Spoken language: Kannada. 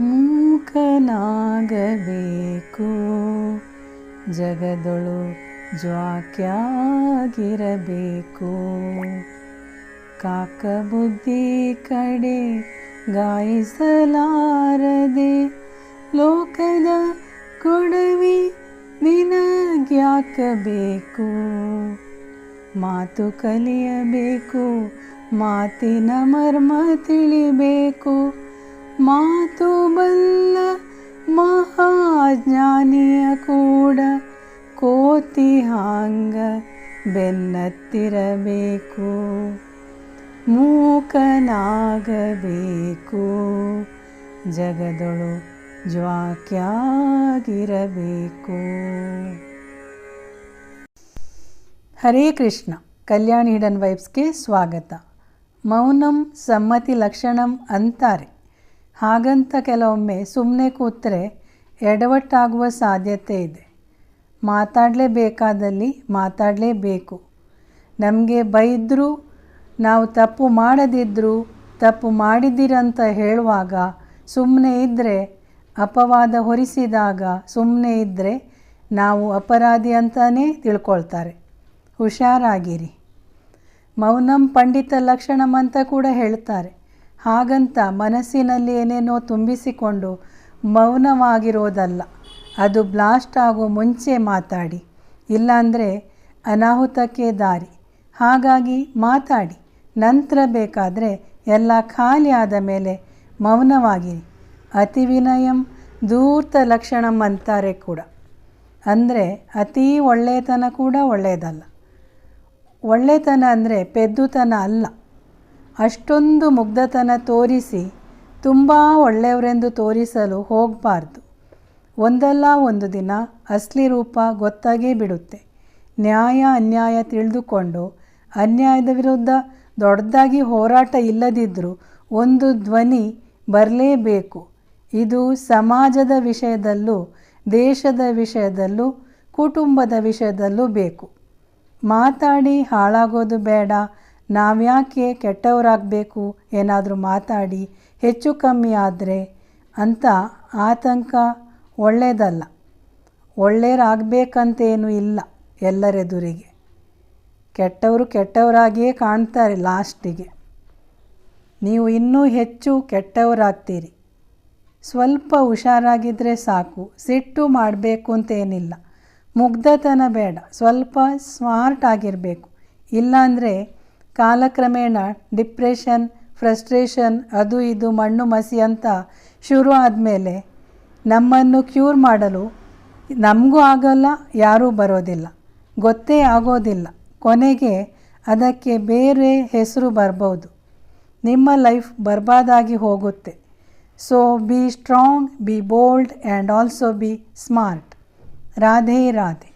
ಮೂಕನಾಗಬೇಕು. ಜಗದೊಳು ಜ್ವಾಕ್ಯಾಗಿರಬೇಕು. ಕಾಕ ಬುದ್ಧಿ ಕಡೆ ಗಾಯಿಸಲಾರದೆ, ಲೋಕದ ಕೊಡವಿ ನಿನಗ್ಯಾಕಬೇಕು. ಮಾತು ಕಲಿಯಬೇಕು, ಮಾತಿನ ಮರ್ಮ ತಿಳಿಬೇಕು. ಮಾತು ಬಲ್ಲ ಮಹಾಜ್ಞಾನಿಯ ಕೂಡ ಕೋತಿ ಹಾಂಗ ಬೆನ್ನತ್ತಿರಬೇಕು. ಮೂಕನಾಗಬೇಕು. ಜಗದೊಳು ಜ್ವಾಕ್ಯಾಗಿರಬೇಕು. ಹರೇ ಕೃಷ್ಣ. ಕಲ್ಯಾಣ್ ಹಿಡನ್ ವೈಬ್ಸ್ಗೆ ಸ್ವಾಗತ. ಮೌನಂ ಸಮ್ಮತಿ ಲಕ್ಷಣಂ ಅಂತಾರೆ. ಹಾಗಂತ ಕೆಲವೊಮ್ಮೆ ಸುಮ್ಮನೆ ಕೂತ್ರೆ ಎಡವಟ್ಟಾಗುವ ಸಾಧ್ಯತೆ ಇದೆ. ಮಾತಾಡಲೇಬೇಕಾದಲ್ಲಿ ಮಾತಾಡಲೇಬೇಕು. ನಮಗೆ ಬೈದರೂ, ನಾವು ತಪ್ಪು ಮಾಡದಿದ್ದರೂ ತಪ್ಪು ಮಾಡಿದ್ದೀರಂತ ಹೇಳುವಾಗ ಸುಮ್ಮನೆ ಇದ್ದರೆ ಅಪವಾದ ಹೊರಿಸಿದಾಗ ಸುಮ್ಮನೆ ಇದ್ದರೆ ನಾವು ಅಪರಾಧಿ ಅಂತಲೇ ತಿಳ್ಕೊಳ್ತಾರೆ. ಹುಷಾರಾಗಿರಿ. ಮೌನಂ ಪಂಡಿತ ಲಕ್ಷಣಂ ಅಂತ ಕೂಡ ಹೇಳ್ತಾರೆ. ಹಾಗಂತ ಮನಸ್ಸಿನಲ್ಲಿ ಏನೇನೋ ತುಂಬಿಸಿಕೊಂಡು ಮೌನವಾಗಿರೋದಲ್ಲ, ಅದು ಬ್ಲಾಸ್ಟ್ ಆಗೋ ಮುಂಚೆ ಮಾತಾಡಿ, ಇಲ್ಲಾಂದರೆ ಅನಾಹುತಕ್ಕೆ ದಾರಿ. ಹಾಗಾಗಿ ಮಾತಾಡಿ, ನಂತರ ಬೇಕಾದರೆ ಎಲ್ಲ ಖಾಲಿ ಆದ ಮೇಲೆ ಮೌನವಾಗಿರಿ. ಅತಿ ವಿನಯಂ, ಧೂರ್ತ ಲಕ್ಷಣಂ ಅಂತಾರೆ ಕೂಡ. ಅಂದರೆ ಅತೀ ಒಳ್ಳೆಯತನ ಕೂಡ ಒಳ್ಳೆಯದಲ್ಲ ಒಳ್ಳೆತನ ಅಂದರೆ ಪೆದ್ದುತನ ಅಲ್ಲ. ಅಷ್ಟೊಂದು ಮುಗ್ಧತನ ತೋರಿಸಿ ತುಂಬ ಒಳ್ಳೆಯವರೆಂದು ತೋರಿಸಲು ಹೋಗಬಾರ್ದು. ಒಂದಲ್ಲ ಒಂದು ದಿನ ಅಸಲಿ ರೂಪ ಗೊತ್ತಾಗೇ ಬಿಡುತ್ತೆ. ನ್ಯಾಯ ಅನ್ಯಾಯ ತಿಳಿದುಕೊಂಡು ಅನ್ಯಾಯದ ವಿರುದ್ಧ ದೊಡ್ಡದಾಗಿ ಹೋರಾಟ ಇಲ್ಲದಿದ್ದರೂ ಒಂದು ಧ್ವನಿ ಬರಲೇಬೇಕು. ಇದು ಸಮಾಜದ ವಿಷಯದಲ್ಲೂ ದೇಶದ ವಿಷಯದಲ್ಲೂ ಕುಟುಂಬದ ವಿಷಯದಲ್ಲೂ ಬೇಕು. ಮಾತಾಡಿ ಹಾಳಾಗೋದು ಬೇಡ. ನಾವ್ಯಾಕೆ ಕೆಟ್ಟವರಾಗಬೇಕು? ಏನಾದರೂ ಮಾತಾಡಿ, ಹೆಚ್ಚು ಕಮ್ಮಿ ಆದರೆ ಅಂತ ಆತಂಕ ಒಳ್ಳೆಯದಲ್ಲ ಒಳ್ಳೆಯರಾಗಬೇಕಂತೇನೂ ಇಲ್ಲ ಎಲ್ಲರೆದುರಿಗೆ. ಕೆಟ್ಟವರು ಕೆಟ್ಟವರಾಗಿಯೇ ಕಾಣ್ತಾರೆ ಲಾಸ್ಟಿಗೆ. ನೀವು ಇನ್ನೂ ಹೆಚ್ಚು ಕೆಟ್ಟವರಾಗ್ತೀರಿ. ಸ್ವಲ್ಪ ಹುಷಾರಾಗಿದ್ದರೆ ಸಾಕು, ಸಿಟ್ಟು ಮಾಡಬೇಕು ಅಂತೇನಿಲ್ಲ. ಮುಗ್ಧತನ ಬೇಡ, ಸ್ವಲ್ಪ ಸ್ಮಾರ್ಟ್ ಆಗಿರಬೇಕು. ಇಲ್ಲಾಂದರೆ ಕಾಲಕ್ರಮೇಣ ಡಿಪ್ರೆಷನ್, ಫ್ರಸ್ಟ್ರೇಷನ್, ಅದು ಇದು ಮಣ್ಣು ಮಸಿ ಅಂತ ಶುರು ಆದಮೇಲೆ ನಮ್ಮನ್ನು ಕ್ಯೂರ್ ಮಾಡಲು ನಮಗೂ ಆಗಲ್ಲ, ಯಾರೂ ಬರೋದಿಲ್ಲ. ಗೊತ್ತೇ ಆಗೋದಿಲ್ಲ. ಕೊನೆಗೆ ಅದಕ್ಕೆ ಬೇರೆ ಹೆಸರು ಬರ್ಬೋದು. ನಿಮ್ಮ ಲೈಫ್ ಬರ್ಬಾದಾಗಿ ಹೋಗುತ್ತೆ. So be strong be bold and also be smart Radhe Radhe.